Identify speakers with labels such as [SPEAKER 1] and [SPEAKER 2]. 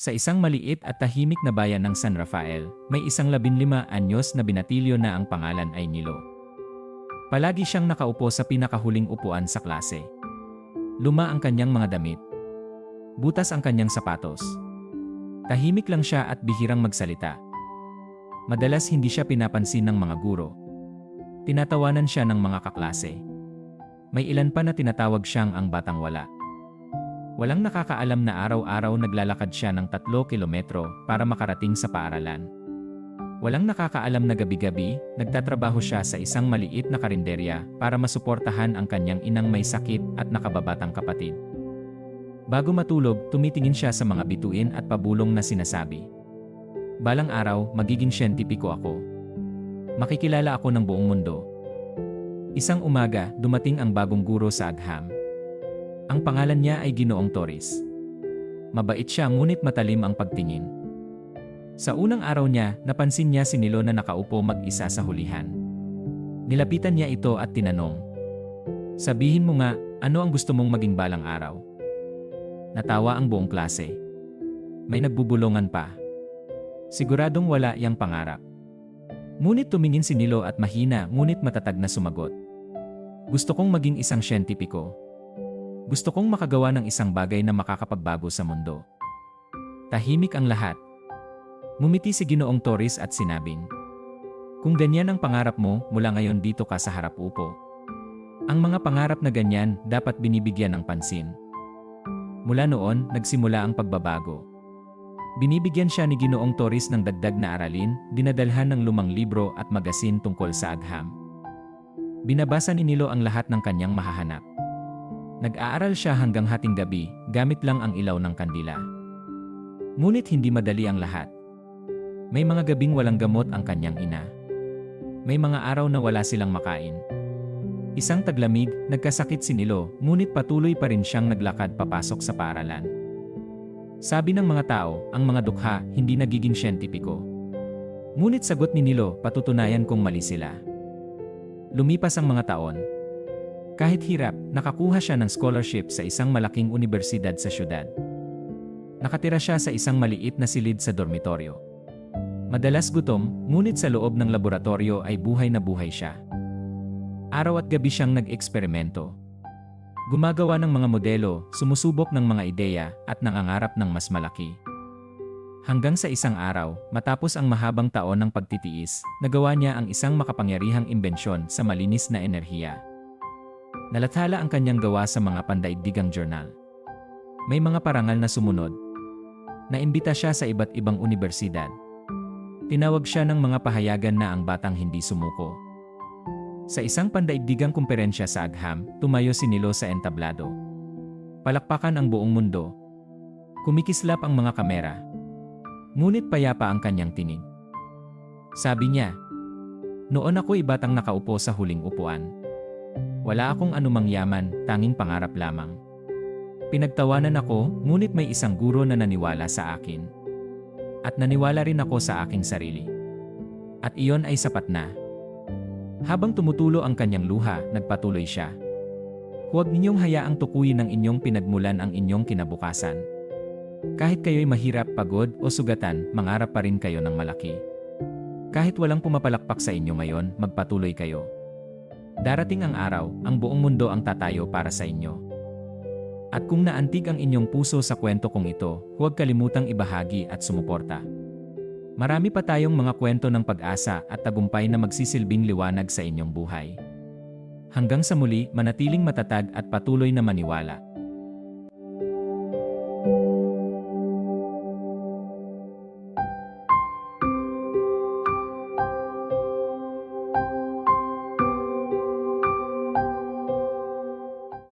[SPEAKER 1] Sa isang maliit at tahimik na bayan ng San Rafael, may isang labinlima anyos na binatilyo na ang pangalan ay Nilo. Palagi siyang nakaupo sa pinakahuling upuan sa klase. Luma ang kanyang mga damit. Butas ang kanyang sapatos. Tahimik lang siya at bihirang magsalita. Madalas hindi siya pinapansin ng mga guro. Tinatawanan siya ng mga kaklase. May ilan pa na tinatawag siyang ang batang wala. Walang nakakaalam na araw-araw naglalakad siya ng tatlo kilometro para makarating sa paaralan. Walang nakakaalam na gabi-gabi, nagtatrabaho siya sa isang maliit na karinderya para masuportahan ang kanyang inang may sakit at nakababatang kapatid. Bago matulog, tumitingin siya sa mga bituin at pabulong na sinasabi. Balang araw, magiging siyentipiko ako. Makikilala ako ng buong mundo. Isang umaga, dumating ang bagong guro sa Agham. Ang pangalan niya ay Ginoong Torres. Mabait siya ngunit matalim ang pagtingin. Sa unang araw niya, napansin niya si Nilo na nakaupo mag-isa sa hulihan. Nilapitan niya ito at tinanong, Sabihin mo nga, ano ang gusto mong maging balang araw? Natawa ang buong klase. May nagbubulungan pa. Siguradong wala yang pangarap. Ngunit tumingin si Nilo at mahina ngunit matatag na sumagot. Gusto kong maging isang siyentipiko. Gusto kong makagawa ng isang bagay na makakapagbago sa mundo. Tahimik ang lahat. Mumiti si Ginoong Torres at sinabing, Kung ganyan ang pangarap mo, mula ngayon dito ka sa harap upo. Ang mga pangarap na ganyan dapat binibigyan ng pansin. Mula noon, nagsimula ang pagbabago. Binibigyan siya ni Ginoong Torres ng dagdag na aralin, dinadalhan ng lumang libro at magasin tungkol sa agham. Binabasa ni Nilo ang lahat ng kanyang mahahanap. Nag-aaral siya hanggang hating gabi, gamit lang ang ilaw ng kandila. Ngunit hindi madali ang lahat. May mga gabing walang gamot ang kanyang ina. May mga araw na wala silang makain. Isang taglamig, nagkasakit si Nilo, ngunit patuloy pa rin siyang naglakad papasok sa paaralan. Sabi ng mga tao, ang mga dukha hindi nagiging siyentipiko. Ngunit sagot ni Nilo, patutunayan kong mali sila. Lumipas ang mga taon, kahit hirap, nakakuha siya ng scholarship sa isang malaking universidad sa syudad. Nakatira siya sa isang maliit na silid sa dormitoryo. Madalas gutom, ngunit sa loob ng laboratorio ay buhay na buhay siya. Araw at gabi siyang nag-eksperimento. Gumagawa ng mga modelo, sumusubok ng mga ideya, at nangangarap ng mas malaki. Hanggang sa isang araw, matapos ang mahabang taon ng pagtitiis, nagawa niya ang isang makapangyarihang imbensyon sa malinis na enerhiya. Nalathala ang kanyang gawa sa mga pandaigdigang journal. May mga parangal na sumunod. Naimbita siya sa iba't ibang universidad. Tinawag siya ng mga pahayagan na ang batang hindi sumuko. Sa isang pandaigdigang kumperensya sa Agham, tumayo si Nilo sa entablado. Palakpakan ang buong mundo. Kumikislap ang mga kamera. Ngunit payapa ang kanyang tinig. Sabi niya, Noon ako ibatang nakaupo sa huling upuan. Wala akong anumang yaman, tanging pangarap lamang. Pinagtawanan ako, ngunit may isang guro na naniwala sa akin. At naniwala rin ako sa aking sarili. At iyon ay sapat na. Habang tumutulo ang kanyang luha, nagpatuloy siya. Huwag ninyong hayaang tukuyin ng inyong pinagmulan ang inyong kinabukasan. Kahit kayo'y mahirap, pagod o sugatan, mangarap pa rin kayo ng malaki. Kahit walang pumapalakpak sa inyo ngayon, magpatuloy kayo. Darating ang araw, ang buong mundo ang tatayo para sa inyo. At kung naantig ang inyong puso sa kwento kong ito, huwag kalimutang ibahagi at sumuporta. Marami pa tayong mga kwento ng pag-asa at tagumpay na magsisilbing liwanag sa inyong buhay. Hanggang sa muli, manatiling matatag at patuloy na maniwala.